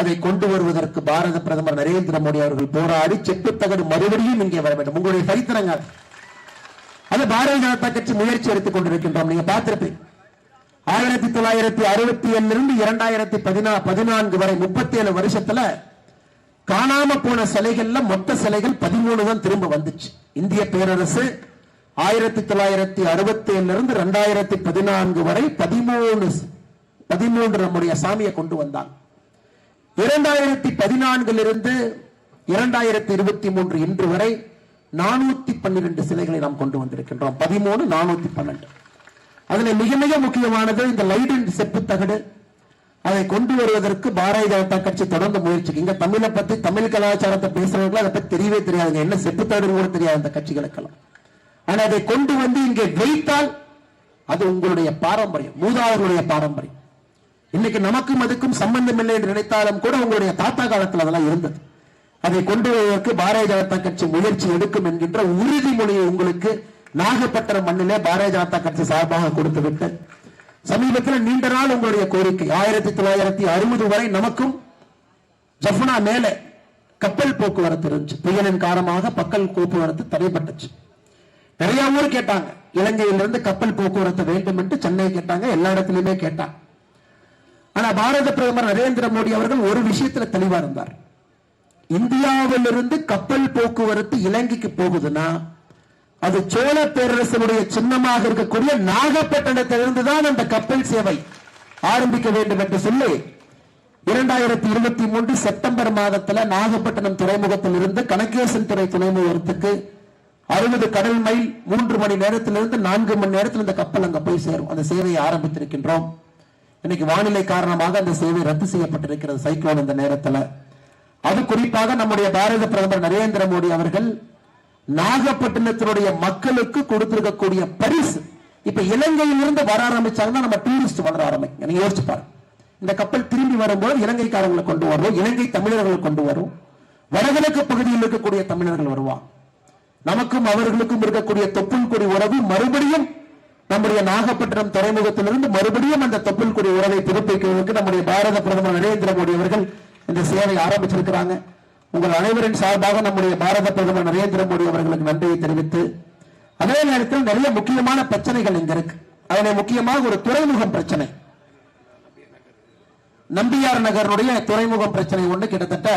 அதை கொண்டு வருவதற்கு பாரத பிரதமர் நரேந்திர மோடி அவர்கள் போராடி செப்பு தகடு மறுபடியும் இங்கே வர வேண்டும். உங்களுடைய சரித்திரங்க அது. பாரதிய ஜனதா கட்சி முயற்சி எடுத்துக் கொண்டிருக்கின்றோம். நீங்க பார்த்திருப்பீங்க. ஆயிரத்தி தொள்ளாயிரத்தி அறுபத்தி ஏழுலிருந்து இரண்டாயிரத்தி பதினா பதினான்கு வரை முப்பத்தி ஏழு வருஷத்துல காணாம போன சிலைகள்ல மொத்த சிலைகள் பதிமூணு தான் திரும்ப வந்துச்சு. இந்திய பேரரசு ஆயிரத்தி தொள்ளாயிரத்தி அறுபத்தி ஏழுல இருந்து ரெண்டாயிரத்தி பதினான்கு வரை பதிமூணு பதிமூன்று நம்முடைய சாமியை கொண்டு வந்தாங்க. இரண்டாயிரத்தி பதினான்கிலிருந்து இரண்டாயிரத்தி இருபத்தி மூன்று இன்று வரை நானூத்தி பன்னிரண்டு சிலைகளை நாம் கொண்டு வந்திருக்கின்றோம். பதிமூணு நானூத்தி பன்னெண்டு. அதுல மிக மிக முக்கியமானது இந்த லைடன் செப்பு தகடு. அதை கொண்டு வருவதற்கு பாரதிய ஜனதா கட்சி தொடர்ந்து முயற்சி இங்க தமிழை பத்தி தமிழ் கலாச்சாரத்தை பேசுறவங்களுக்கு அதை பத்தி தெரியவே தெரியாதுங்க என்ன செப்பு தகடு கூட தெரியாது அந்த கட்சிகளுக்கெல்லாம். ஆனா அதை கொண்டு வந்து இங்கே வைத்தால் அது உங்களுடைய பாரம்பரியம். மூதாதையர்களுடைய பாரம்பரியம். இன்னைக்கு நமக்கும் அதுக்கும் சம்பந்தம் இல்லை என்று நினைத்தாலும் கூட உங்களுடைய தாத்தா காலத்தில் அதெல்லாம் இருந்தது. அதை கொண்டு வருவதற்கு பாரதிய ஜனதா கட்சி முயற்சி எடுக்கும் என்கின்ற உறுதிமொழியை உங்களுக்கு நாகப்பட்டினம் மண்ணிலே பாரதிய ஜனதா கட்சி சார்பாக கொடுத்து விட்டு சமீபத்தில் நீண்ட நாள் உங்களுடைய கோரிக்கை ஆயிரத்தி தொள்ளாயிரத்தி அறுபது வரை நமக்கும் ஜஃப்னா மேல கப்பல் போக்குவரத்து இருந்துச்சு. புயலின் காரணமாக பக்கல் போக்குவரத்து தடைப்பட்டுச்சு நிறைய ஊர் கேட்டாங்க இலங்கையிலிருந்து கப்பல் போக்குவரத்து வேண்டும் என்று சென்னை கேட்டாங்க எல்லா இடத்துலயுமே கேட்டாங்க. ஆனா பாரத பிரதமர் நரேந்திர மோடி அவர்கள் ஒரு விஷயத்துல தெளிவா இருந்தார். இந்தியாவிலிருந்து கப்பல் போக்குவரத்து இலங்கைக்கு போகுதுன்னா அது சோழ பேரரசனுடைய சின்னமாக இருக்கக்கூடிய நாகப்பட்டினத்திலிருந்து தான் அந்த கப்பல் சேவை ஆரம்பிக்க வேண்டும் என்று சொல்லி இரண்டாயிரத்தி இருபத்தி மூன்று செப்டம்பர் மாதத்தில் நாகப்பட்டினம் துறைமுகத்தில் இருந்து கணக்கேசன் துறை துறைமுகத்துக்கு அறுபது கடல் மைல் மூன்று மணி நேரத்திலிருந்து நான்கு மணி நேரத்தில் இந்த கப்பல் அங்க போய் சேரும். அந்த சேவையை ஆரம்பித்திருக்கின்றோம். இன்னைக்கு வானிலை காரணமாக அந்த சேவை ரத்து செய்யப்பட்டிருக்கிறது சைக்ளோன் இந்த நேரத்தில். அது குறிப்பாக நம்முடைய பாரத பிரதமர் நரேந்திர மோடி அவர்கள் நாகப்பட்டினத்தினுடைய மக்களுக்கு கொடுத்திருக்கக்கூடிய பரிசு. இப்ப இலங்கையிலிருந்து வர ஆரம்பிச்சாங்கன்னா நம்ம டூரிஸ்ட் வளர ஆரம்பிக்கும் நீங்க யோசிச்சு பாருங்க. இந்த கப்பல் திரும்பி வரும்போது இலங்கைக்காரங்களை கொண்டு வரும் இலங்கை தமிழர்களை கொண்டு வரும் வடகிழக்கு பகுதியில் இருக்கக்கூடிய தமிழர்கள் வருவாங்க. நமக்கும் அவர்களுக்கும் இருக்கக்கூடிய தொப்புள் கொடி உறவு மறுபடியும் நம்முடைய நாகப்பட்டினம் துறைமுகத்திலிருந்து மறுபடியும் அந்த தொப்புள் கொடி உறவை புதுப்பிக்கிறதுக்கு நம்முடைய பாரத பிரதமர் நரேந்திர மோடி அவர்கள் இந்த சேவை ஆரம்பிச்சிருக்கிறாங்க. உங்கள் அனைவரின் சார்பாக நம்முடைய பாரத பிரதமர் நரேந்திர மோடி அவர்களுக்கு நன்றியை தெரிவித்து அதே நேரத்தில் நிறைய முக்கியமான பிரச்சனைகள் இங்க இருக்கு. அதில் முக்கியமாக ஒரு துறைமுகம் பிரச்சனை. நம்பியார் நகருடைய துறைமுகம் பிரச்சனை ஒன்று கிட்டத்தட்ட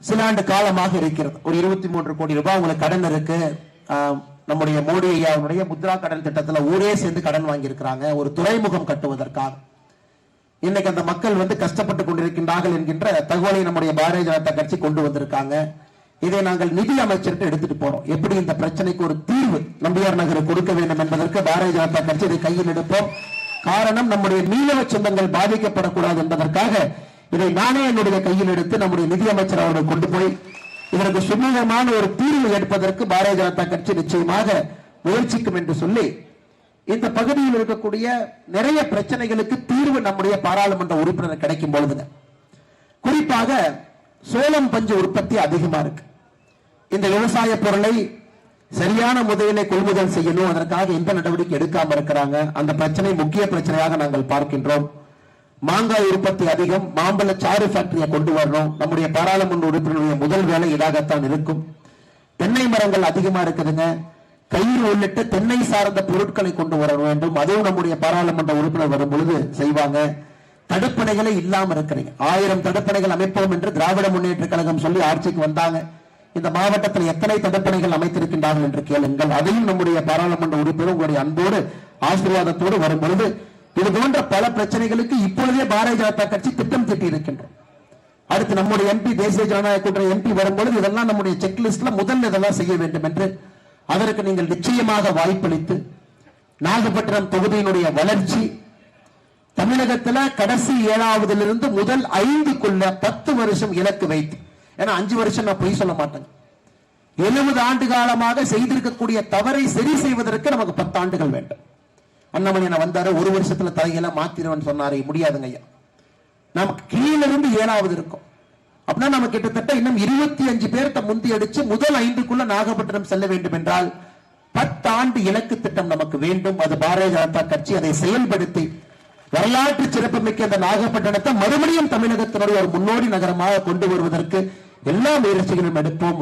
சில ஆண்டு காலமாக இருக்கிறது. ஒரு இருபத்தி மூன்று கோடி ரூபாய் உங்களுக்கு கடன் இருக்கு. ஆஹ், நம்முடைய மோடி ஐயாவுடைய முத்ரா கடன் திட்டத்தில் ஊரே சேர்ந்து கடன் வாங்கியிருக்கிறாங்க. ஒரு துறைமுகம் கட்டுவதற்காக. இன்னைக்கு அந்த மக்கள் வந்து கஷ்டப்பட்டு கொண்டிருக்கின்றார்கள் என்கின்ற தகவலை நம்முடைய பாரதிய ஜனதா கட்சி கொண்டு வந்திருக்காங்க. இதை நாங்கள் நிதி அமைச்சருக்கு எடுத்துட்டு போறோம். எப்படி இந்த பிரச்சனைக்கு ஒரு தீர்வு நம்பியார் நகர் கொடுக்க வேண்டும் என்பதற்கு பாரதிய ஜனதா கட்சி இதை கையில் எடுப்போம். காரணம் நம்முடைய மீனவ சொந்தங்கள் பாதிக்கப்படக்கூடாது என்பதற்காக இதை நானே என்னுடைய கையில் எடுத்து நம்முடைய நிதி அமைச்சர் அவர்கள் கொண்டு போய் இதற்கு சுமூகமான ஒரு தீர்வு எடுப்பதற்கு பாரதிய ஜனதா கட்சி நிச்சயமாக முயற்சிக்கும் என்று சொல்லி இந்த பகுதியில் இருக்கக்கூடிய நிறைய பிரச்சனைகளுக்கு தீர்வு நம்முடைய பாராளுமன்ற உறுப்பினர் கிடைக்கும் பொழுதுங்க. குறிப்பாக சோளம் பஞ்சு உற்பத்தி அதிகமா இருக்கு. இந்த விவசாய பொருளை சரியான முதலிலே கொள்முதல் செய்யணும் அதற்காக எந்த நடவடிக்கை எடுக்காம இருக்கிறாங்க அந்த பிரச்சனை முக்கிய பிரச்சனையாக நாங்கள் பார்க்கின்றோம். மாங்காய் உற்பத்தி அதிகம் மாம்பழ சாறு ஃபேக்டரியை கொண்டு வரணும். நம்முடைய பாராளுமன்ற உறுப்பினருடைய முதல் வேலை இதாகத்தான் இருக்கும். தென்னை மரங்கள் அதிகமா இருக்குதுங்க. கயிறு உள்ளிட்ட தென்னை சார்ந்த பொருட்களை கொண்டு வர வேண்டும். அதுவும் நம்முடைய பாராளுமன்ற உறுப்பினர் வரும் பொழுது செய்வாங்க. தடுப்பணைகளே இல்லாம இருக்கிறீங்க. ஆயிரம் தடுப்பணைகள் அமைப்போம் என்று திராவிட முன்னேற்ற கழகம் சொல்லி ஆட்சிக்கு வந்தாங்க. இந்த மாவட்டத்தில் எத்தனை தடுப்பணைகள் அமைத்திருக்கின்றார்கள் என்று கேளுங்கள். அதையும் நம்முடைய பாராளுமன்ற உறுப்பினர் உங்களுடைய அன்போடு ஆசீர்வாதத்தோடு வரும் பொழுது இது போன்ற பல பிரச்சனைகளுக்கு இப்பொழுதே பாரதிய ஜனதா கட்சி திட்டம் தீட்டி இருக்கின்றோம் அடுத்து நம்முடைய எம்பி தேசிய ஜனநாயக கூட்டணி எம்பி வரும்பொழுது இதெல்லாம் நம்முடைய செக்லிஸ்ட்ல முதல் இதெல்லாம் செய்ய வேண்டும் என்று அதற்கு நீங்கள் நிச்சயமாக வாய்ப்பளித்து நாகப்பட்டினம் தொகுதியினுடைய வளர்ச்சி தமிழகத்தில் கடைசி ஏழாவதிலிருந்து முதல் ஐந்துக்குள்ள பத்து வருஷம் இலக்கு வைத்து ஏன்னா அஞ்சு வருஷம் நான் பொய் சொல்ல மாட்டேங்க எழுபது ஆண்டு காலமாக செய்திருக்கக்கூடிய தவறை சரி செய்வதற்கு நமக்கு பத்து ஆண்டுகள் வேண்டும். அண்ணாமலையனை வந்தாரு ஒரு வருஷத்துல தலையெல்லாம் மாத்திரவன் சொன்னாரே முடியாதுங்க ஐயா. நமக்கு கீழிருந்து ஏழாவது இருக்கும். அப்படின்னா நம்ம கிட்டத்தட்ட இன்னும் இருபத்தி அஞ்சு பேர்த்த முந்தி அடிச்சு முதல் ஐந்துக்குள்ள நாகப்பட்டினம் செல்ல வேண்டும் என்றால் பத்தாண்டு இலக்கு திட்டம் நமக்கு வேண்டும். அது பாரதிய ஜனதா கட்சி அதை செயல்படுத்தி வரலாற்று சிறப்புமிக்க இந்த நாகப்பட்டினத்தை மறுபடியும் தமிழகத்தினுடைய ஒரு முன்னோடி நகரமாக கொண்டு வருவதற்கு எல்லா முயற்சிகளும் எடுப்போம்.